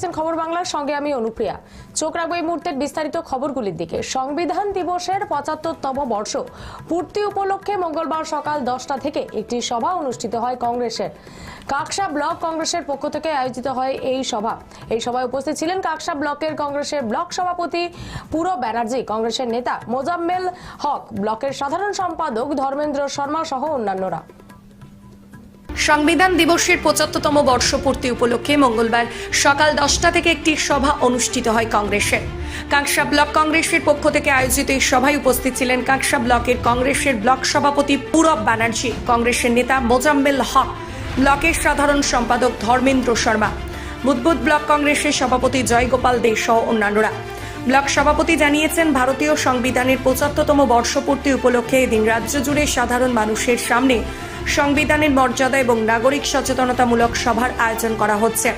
দেখছেন খবর বাংলার সঙ্গে আমি অনুপ্রিয়া। চোখ রাখব এই মুহূর্তের বিস্তারিত খবরগুলির দিকে। সংবিধান দিবসের পঁচাত্তরতম বর্ষ পূর্তি উপলক্ষে মঙ্গলবার সকাল দশটা থেকে একটি সভা অনুষ্ঠিত হয় কংগ্রেসের। কাকসা ব্লক কংগ্রেসের পক্ষ থেকে আয়োজিত হয় এই সভা। এই সভায় উপস্থিত ছিলেন কাকসা ব্লকের কংগ্রেসের ব্লক সভাপতি পুরো ব্যানার্জি, কংগ্রেসের নেতা মোজাম্মেল হক, ব্লকের সাধারণ সম্পাদক ধর্মেন্দ্র শর্মা সহ অন্যান্যরা। সংবিধান দিবসের পঁচাত্তরতম বর্ষপূর্তি উপলক্ষে মঙ্গলবার সকাল দশটা থেকে একটি সভা অনুষ্ঠিত হয় কংগ্রেসের। কাঁকসা ব্লক কংগ্রেসের পক্ষ থেকে আয়োজিত এই সভায় উপস্থিত ছিলেন কাঁকসা ব্লকের কংগ্রেসের ব্লক সভাপতি পূরব ব্যানার্জি কংগ্রেসের নেতা মোজাম্মেল হক, ব্লকের সাধারণ সম্পাদক ধর্মেন্দ্র শর্মা, বুদবুদ ব্লক কংগ্রেসের সভাপতি জয়গোপাল দে সহ অন্যান্যরা। ব্লক সভাপতি জানিয়েছেন, ভারতীয় সংবিধানের পঁচাত্তরতম বর্ষপূর্তি উপলক্ষে এদিন রাজ্য জুড়ে সাধারণ মানুষের সামনে সংবিধানের মর্যাদা এবং নাগরিক সচেতনতামূলক সভার আয়োজন করা হচ্ছে।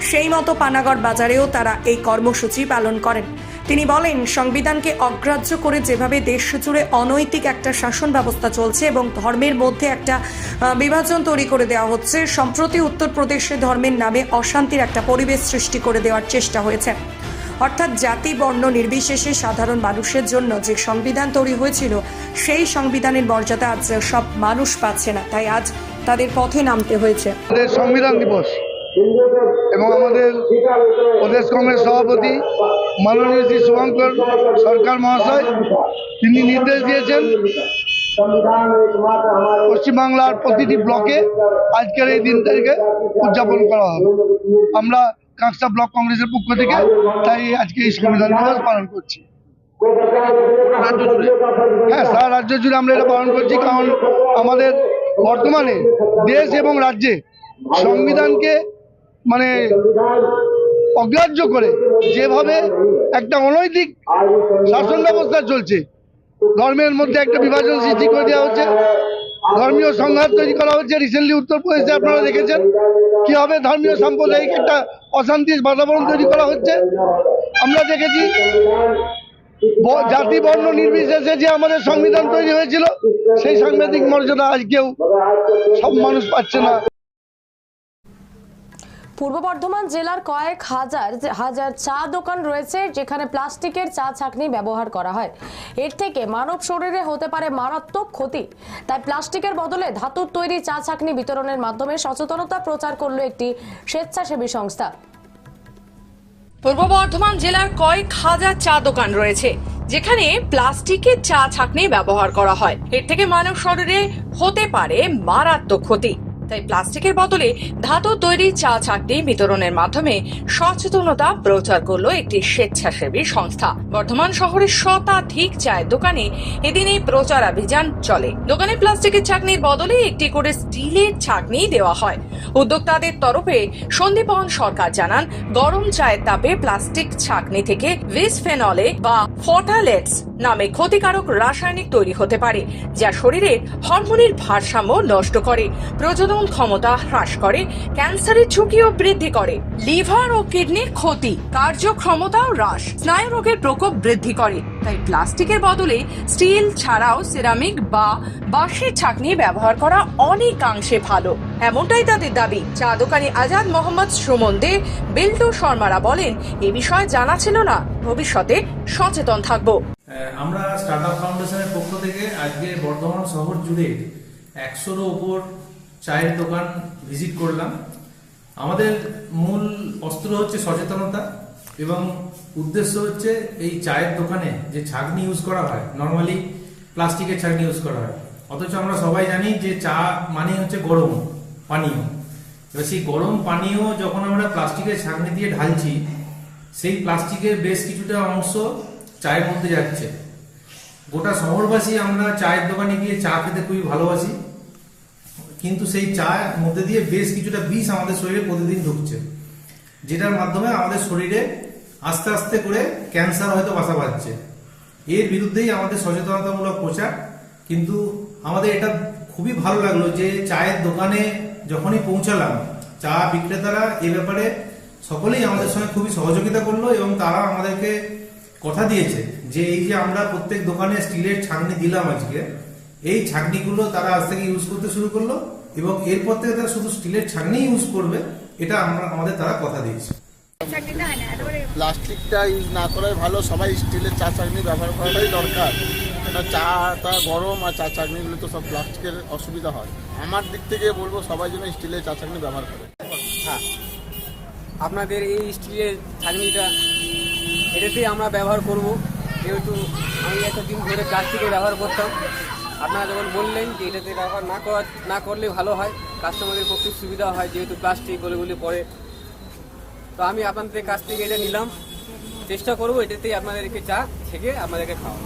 সেই মতো পানাগড় বাজারেও তারা এই কর্মসূচি পালন করেন। তিনি বলেন, সংবিধানকে অগ্রাহ্য করে যেভাবে দেশ জুড়ে অনৈতিক একটা শাসন ব্যবস্থা চলছে এবং ধর্মের মধ্যে একটা বিভাজন তৈরি করে দেওয়া হচ্ছে, সম্প্রতি উত্তরপ্রদেশে ধর্মের নামে অশান্তির একটা পরিবেশ সৃষ্টি করে দেওয়ার চেষ্টা হয়েছে। অর্থাৎ জাতি, বর্ণ নির্বিশেষে সাধারণ মানুষের জন্য যে সংবিধান তৈরি হয়েছিল, সেই সংবিধানের মর্যাদা আজ সব মানুষ পাচ্ছে না। তাই আজ তাদের পথে নামতে হয়েছে। সংবিধান দিবস এবং আমাদের প্রদেশ কংগ্রেস সভাপতি মাননীয় শ্রী শুভঙ্কর সরকার মহাশয়, তিনি নির্দেশ দিয়েছেন পশ্চিমবাংলার প্রতিটি ব্লকে আজকের এই দিনটাকে উদযাপন করা হবে। আমরা কাঁকসা ব্লক কংগ্রেসের পক্ষ থেকে তাই আজকে এই সংবিধান দিবস পালন করছি। হ্যাঁ সারা রাজ্য জুড়ে আমরা এটা পালন করছি কারণ আমাদের বর্তমানে দেশ এবং রাজ্যে সংবিধানকে মানে অগ্রাহ্য করে যেভাবে একটা অনৈতিক শাসন ব্যবস্থা চলছে, ধর্মের মধ্যে একটা বিভাজন সৃষ্টি করে দেওয়া হচ্ছে ধর্মীয় সংঘাত তৈরি করা হচ্ছে রিসেন্টলি উত্তরপ্রদেশে, আপনারা দেখেছেন। কীভাবে ধর্মীয় সাম্প্রদায়িক একটা অশান্তির বাতাবরণ তৈরি করা হচ্ছে। আমরা দেখেছি জাতি বর্ণ নির্বিশেষে যে আমাদের সংবিধান তৈরি হয়েছিল, সেই সাংবিধানিক মর্যাদা আজকেও সব মানুষ পাচ্ছে না। পূর্ব বর্ধমান জেলার কয়েক হাজার হাজার চা দোকান রয়েছে, যেখানে প্লাস্টিকের চা ছাকনি ব্যবহার করা হয়। এর থেকে মানব শরীরে হতে পারে মারাত্মক ক্ষতি। তাই প্লাস্টিকের বদলে ধাতুর তৈরি চা ছাকনি বিতরণের মাধ্যমে সচেতনতা প্রচার করল একটি স্বেচ্ছাসেবী সংস্থা। পূর্ব বর্ধমান জেলার কয়েক হাজার চা দোকান রয়েছে, যেখানে প্লাস্টিকের চা ছাকনি ব্যবহার করা হয়। এর থেকে মানব শরীরে হতে পারে মারাত্মক ক্ষতি। তাই প্লাস্টিকের বদলে ধাতু তৈরি চা ছাকনি বিতরণের মাধ্যমে সচেতনতা প্রচার করল একটি স্বেচ্ছাসেবী সংস্থা। বর্ধমান শহরের শতাধিক চায়ের দোকানে এদিন এই প্রচার অভিযান চলে। দোকানে প্লাস্টিকের ছাকনির বদলে একটি করে স্টিলের ছাকনি দেওয়া হয়। উদ্যোক্তাদের তরফে সন্দীপন সরকার জানান, গরম চায়ের তাপে প্লাস্টিক ছাকনি থেকে ভিসফেনলে বা ফটালেটস নামে ক্ষতিকারক রাসায়নিক তৈরি হতে পারে, যা শরীরের হরমোনের ভারসাম্য নষ্ট করে। প্রজনন ক্ষমতা হ্রাস করে, ক্যান্সারের ঝুঁকিও বৃদ্ধি করে। লিভার ও কিডনির ক্ষতি, কার্যক্ষমতাও হ্রাস, স্নায়ু রোগের প্রকোপ বৃদ্ধি করে। তাই প্লাস্টিকের বদলে স্টিল ছাড়াও সিরামিক বা বাঁশের ছাকনি ব্যবহার করা অনেকাংশে ভালো। এমনটাই তাদের দাবি। চা দোকানি আজাদ মোহাম্মদ সুমন দে, বিল্টু শর্মারা বলেন, এ বিষয়ে জানা ছিল না। ভবিষ্যতে সচেতন থাকব। আমরা স্টার্টআপ ফাউন্ডেশনের পক্ষ থেকে আজকে বর্ধমান শহর জুড়ে একশোরও ওপর চায়ের দোকান ভিজিট করলাম। আমাদের মূল অস্ত্র হচ্ছে সচেতনতা এবং উদ্দেশ্য হচ্ছে এই চায়ের দোকানে যে ছাগনি ইউজ করা হয় নর্মালি প্লাস্টিকের ছাগনি ইউজ করা হয়। অথচ আমরা সবাই জানি যে চা মানে হচ্ছে গরম পানীয়। এবার সেই গরম পানীয় যখন আমরা প্লাস্টিকের ছাগনি দিয়ে ঢালছি, সেই প্লাস্টিকের বেশ কিছুটা অংশ চায়ের মধ্যে যাচ্ছে। গোটা শহরবাসী আমরা চায়ের দোকানে গিয়ে চা খেতে খুবই ভালোবাসি। কিন্তু সেই চায়ের মধ্যে দিয়ে বেশ কিছুটা বিষ আমাদের শরীরে প্রতিদিন ঢুকছে, যেটার মাধ্যমে আমাদের শরীরে আস্তে আস্তে করে ক্যান্সার হয়তো বাসা বাঁধছে। এর বিরুদ্ধেই আমাদের সচেতনতামূলক প্রচার, কিন্তু আমাদের এটা খুবই ভালো লাগল যে চায়ের দোকানে যখনই পৌঁছালাম, চা বিক্রেতারা এ ব্যাপারে সকলেই আমাদের সঙ্গে খুবই সহযোগিতা করল এবং তারা আমাদেরকে কথা দিয়েছে যে এই যে আমরা প্রত্যেক দোকানে স্টিলের ছাকনি দিলাম আজকে এই ছাকনিগুলো তারা আজ থেকে ইউজ করতে শুরু করল এবং এরপর থেকে তারা শুধু স্টিলের ছাকনি ইউজ করবে এটা আমরা আমাদের তারা কথা দিয়েছে। প্লাস্টিকটা ইউজ না করাই ভালো সবাই স্টিলের চা চাকনি ব্যবহার করাটাই দরকার। এটা চাটা গরম আর চা চাকনিগুলো তো সব প্লাস্টিকের অসুবিধা হয়। আমার দিক থেকে বলব সবাই যেন স্টিলের চা চাকনি ব্যবহার করে। হ্যাঁ। আপনাদের এই স্টিলের ছাঁকনিটা এটাতেই আমরা ব্যবহার করব। যেহেতু আমি এতদিন ধরে প্লাস্টিকের ব্যবহার করতাম। আপনারা যখন বললেন যে এটাতে ব্যবহার না করা, না করলে ভালো হয় কাস্টমারদের পক্ষে সুবিধা হয় যেহেতু প্লাস্টিক গলিগুলি পরে তো আমি আপনাদের কাছ থেকে এটা নিলাম। চেষ্টা করব এটাতেই আপনাদেরকে চা থেকে আপনাদেরকে খাওয়া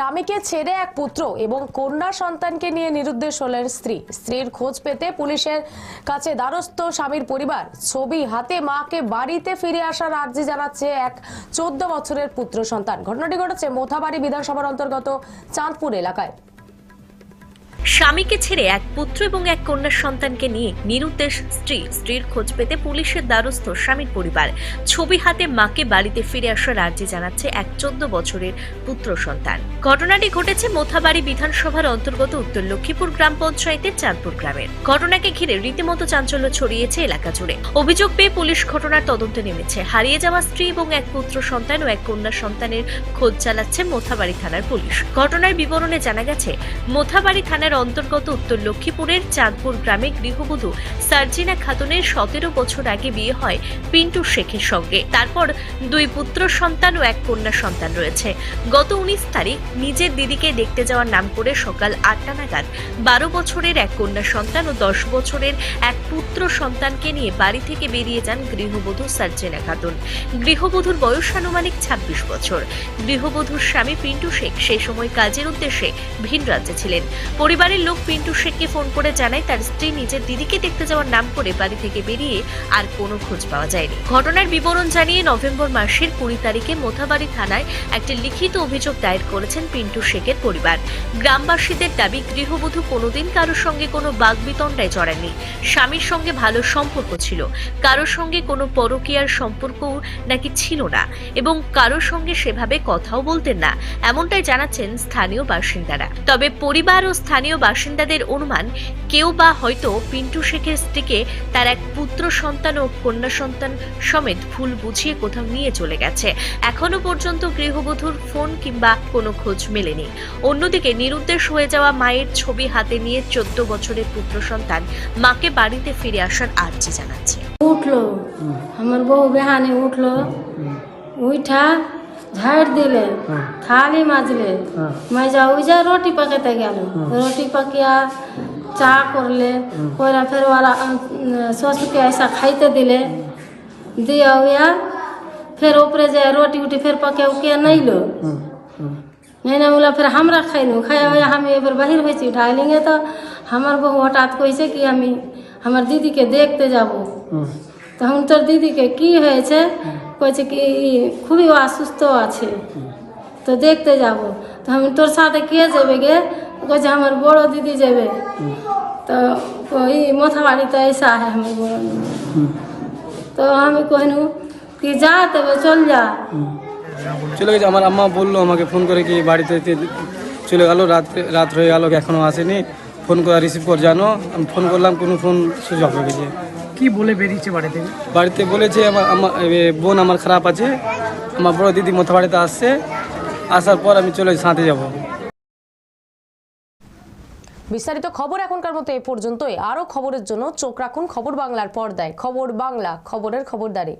স্বামীকে ছেড়ে এক পুত্র এবং কন্যা সন্তানকে নিয়ে নিরুদ্দেশ হলেন স্ত্রী। স্ত্রীর খোঁজ পেতে পুলিশের কাছে দ্বারস্থ স্বামীর পরিবার ছবি হাতে মাকে বাড়িতে ফিরে আসার আর্জি জানাচ্ছে এক চোদ্দ বছরের পুত্র সন্তান। ঘটনাটি ঘটেছে মোথাবাড়ি বিধানসভার অন্তর্গত চাঁদপুর এলাকায়। স্বামীকে ছেড়ে এক পুত্র এবং এক কন্যা সন্তানকে নিয়ে নিরুদ্দেশ স্ত্রী। স্ত্রীর খোঁজ পেতে পুলিশের দ্বারস্থ স্বামীর পরিবার। ছবি হাতে মাকে বাড়িতে ফিরে আসার আর্জি জানাচ্ছে এক চোদ্দ বছরের পুত্র সন্তান। ঘটনাটি ঘটেছে মোথাবাড়ি বিধানসভার অন্তর্গত উত্তর লক্ষ্মীপুর গ্রাম পঞ্চায়েতের চাঁদপুর গ্রামের। ঘটনাকে ঘিরে রীতিমতো চাঞ্চল্য ছড়িয়েছে এলাকা জুড়ে। অভিযোগ পেয়ে পুলিশ ঘটনার তদন্তে নেমেছে। হারিয়ে যাওয়া স্ত্রী এবং এক পুত্র সন্তান ও এক কন্যা সন্তানের খোঁজ চালাচ্ছে মোথাবাড়ি থানার পুলিশ। ঘটনার বিবরণে জানা গেছে, মোথাবাড়ি থানার অন্তর্গত উত্তর লক্ষ্মীপুরের চাঁদপুর গ্রামে গৃহবধূ সার্জিনা খাতুনের সতেরো বছর আগে বিয়ে হয় পিন্টু শেখের সঙ্গে। তারপর দুই পুত্র সন্তান ও এক কন্যা সন্তান রয়েছে। গত উনিশ তারিখ নিজের দিদিকে দেখতে যাওয়ার নাম করে সকাল আটটা নাগাদ বারো বছরের এক কন্যা সন্তান ও দশ বছরের এক পুত্র সন্তানকে নিয়ে বাড়ি থেকে বেরিয়ে যান গৃহবধূ সার্জিনা খাতুন। গৃহবধূর বয়স আনুমানিক ছাব্বিশ বছর। গৃহবধূর স্বামী পিন্টু শেখ সেই সময় কাজের উদ্দেশ্যে ভিন রাজ্যে ছিলেন পরিবারের লোক পিন্টু শেখকে ফোন করে জানায় তার স্ত্রী নিজের দিদিকে দেখতে যাওয়ার নাম করে বাড়ি থেকে বেরিয়ে আর কোনো খোঁজ পাওয়া যায়নি। ঘটনার বিবরণ জানিয়ে নভেম্বর মাসের কুড়ি তারিখে মোথাবাড়ি থানায় একটি লিখিত অভিযোগ দায়ের করেছেন পিন্টু শেখের পরিবার। গ্রামবাসীদের দাবি, গৃহবধূ কোনোদিন কারোর সঙ্গে কোনো বাগবিতণ্ডায় জড়ায়নি স্বামীর সঙ্গে ভালো সম্পর্ক ছিল। কারোর সঙ্গে কোনো পরকীয়ার সম্পর্কও নাকি ছিল না এবং কারোর সঙ্গে সেভাবে কথাও বলতেন না। এমনটাই জানাচ্ছেন স্থানীয় বাসিন্দারা। তবে পরিবার ও স্থানীয় বাসিন্দাদের অনুমান কেউ বা হয়তো পিন্টু শেখের স্ত্রীকে তার এক পুত্র সন্তান ও কন্যা সন্তান সমেত ভুল বুঝিয়ে কোথাও নিয়ে চলে গেছে। এখনও পর্যন্ত গৃহবধূর ফোন কিংবা কোনো খোঁজ মেলেনি। অন্যদিকে নিরুদ্দেশ হয়ে যাওয়া মায়ের ছবি হাতে নিয়ে চোদ্দ বছরের পুত্র সন্তান মাকে বাড়িতে ফিরে আসার আর্জি জানাচ্ছে। উঠল। আমার বউ বেহানে উঠল। উঠা झाड़ दिले हाँ। थाली माजले। हाँ। मैं उजा रोटी पकते गल। हाँ। रोटी पकिया चा कर ले फिर वाला ससुर के ऐसा खाते दिले। दिया हुआ फिर ऊपर जाए रोटी उटी फिर पके उके नहीं लो मैंने बोला फिर हमरा खैलू खाया हुआ हम एक बार बाहर हो उठा लेंगे तो हमार बहु हटात कैसे कि हम हमार दीदी के देखते जाबू। तो हम तो दीदी के की है। কইছে কি ই খুবই অসুস্থ আছে তো দেখতে যাব তো আমি তোর সাথে কে যাবে গে কইছে আমার বড় দিদি যাবে তো ওই মাথা বাড়িতে ऐसा है আমার বড় দিদি তো আমি কইনু কি যা তবে চল যা চলে গেছে আমার আম্মা বললো আমাকে ফোন করে কি বাড়িতে তে- চলে গেল রাত রাত হয়ে গেল এখনও আসেনি ফোন করে রিসিভ করে জানো আমি ফোন করলাম কোনো ফোন সুইচ অফ হয়ে গেছে কি বলে বেরিয়েছে বাড়ি থেকে বাড়িতে বলেছে আমার আমার বোন আমার খারাপ আছে। আমার বড় দিদি মতো বাড়িতে আসছে। আসার পর আমি চলে সাঁতে যাব। বিস্তারিত খবর এখনকার মতো এ পর্যন্তই। আরও খবরের জন্য চোখ রাখুন খবর বাংলার পর্দায়। খবর বাংলা খবরের খবরদারি।